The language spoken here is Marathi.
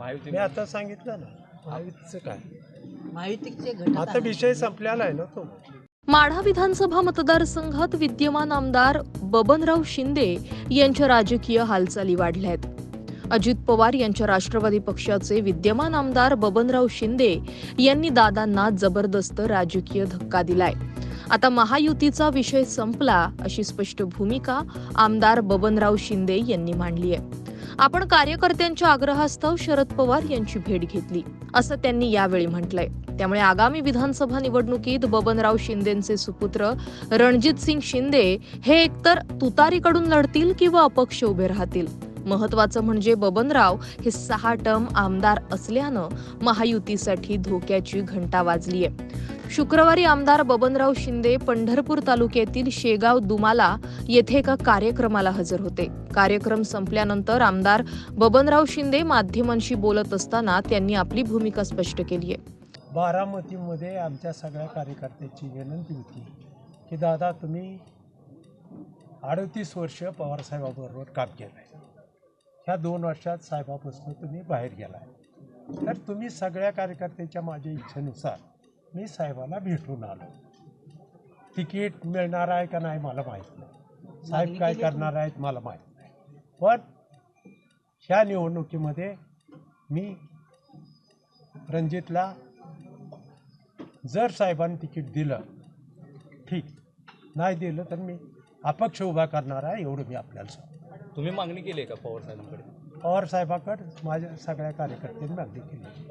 महायुती मी आता सांगितलं ना महायुतीचं काय? माहितीचे घटक आता विषय संपलेला आहे ना तो. माढा विधानसभा मतदारसंघात विद्यमान आमदार बबनराव शिंदे यांच्या राजकीय हालचाली वाढल्या आहेत अजित पवार यांच्या राष्ट्रवादी पक्षाचे विद्यमान आमदार बबनराव शिंदे यांनी दादांना जबरदस्त राजकीय धक्का दिलाय. आता महायुतीचा विषय संपला अशी स्पष्ट भूमिका आमदार बबनराव शिंदे यांनी मांडली आहे. आपण कार्यकर्त्यांच्या आग्रहास्तव शरद पवार यांची भेट घेतली असं त्यांनी यावेळी म्हटलंय. त्यामुळे आगामी विधानसभा निवडणुकीत बबनराव शिंदेचे सुपुत्र रणजित सिंग शिंदे हे एकतर तुतारीकडून लढतील किंवा अपक्ष उभे राहतील. महत्वाचं म्हणजे बबनराव हे सहा टर्म आमदार असल्यानं महायुतीसाठी धोक्याची घंटा वाजलीय. शुक्रवारी आमदार बबनराव शिंदे पंढरपूर तालुक्यातील शेगाव दुमाला येथे एका कार्यक्रमाला हजर होते. कार्यक्रम संपल्यानंतर आमदार बबनराव शिंदे माध्यमांशी बोलत असताना त्यांनी आपली भूमिका स्पष्ट केली आहे. बारामतीमध्ये आमच्या सगळ्या कार्यकर्त्याची विनंती होती की दादा तुम्ही अडतीस वर्ष पवारसाहेबाबरोबर काम केलं आहे ह्या दोन वर्षात साहेबापासून तुम्ही बाहेर गेला आहे तर तुम्ही सगळ्या कार्यकर्त्याच्या माझ्या इच्छेनुसार मी साहेबाला भेटून आलो. तिकीट मिळणार आहे का नाही मला माहीत नाही. साहेब काय करणार आहेत मला माहीत नाही. पण ह्या निवडणुकीमध्ये मी रणजितला जर साहेबांनी तिकीट दिलं ठीक. नाही दिलं तर मी अपक्ष उभा करणार आहे एवढं मी आपल्याला सांगतो. तुम्ही मागणी केली आहे का पवार साहेबांकडे? पवार साहेबाकडे माझ्या सगळ्या कार्यकर्त्यांनी मागणी केली.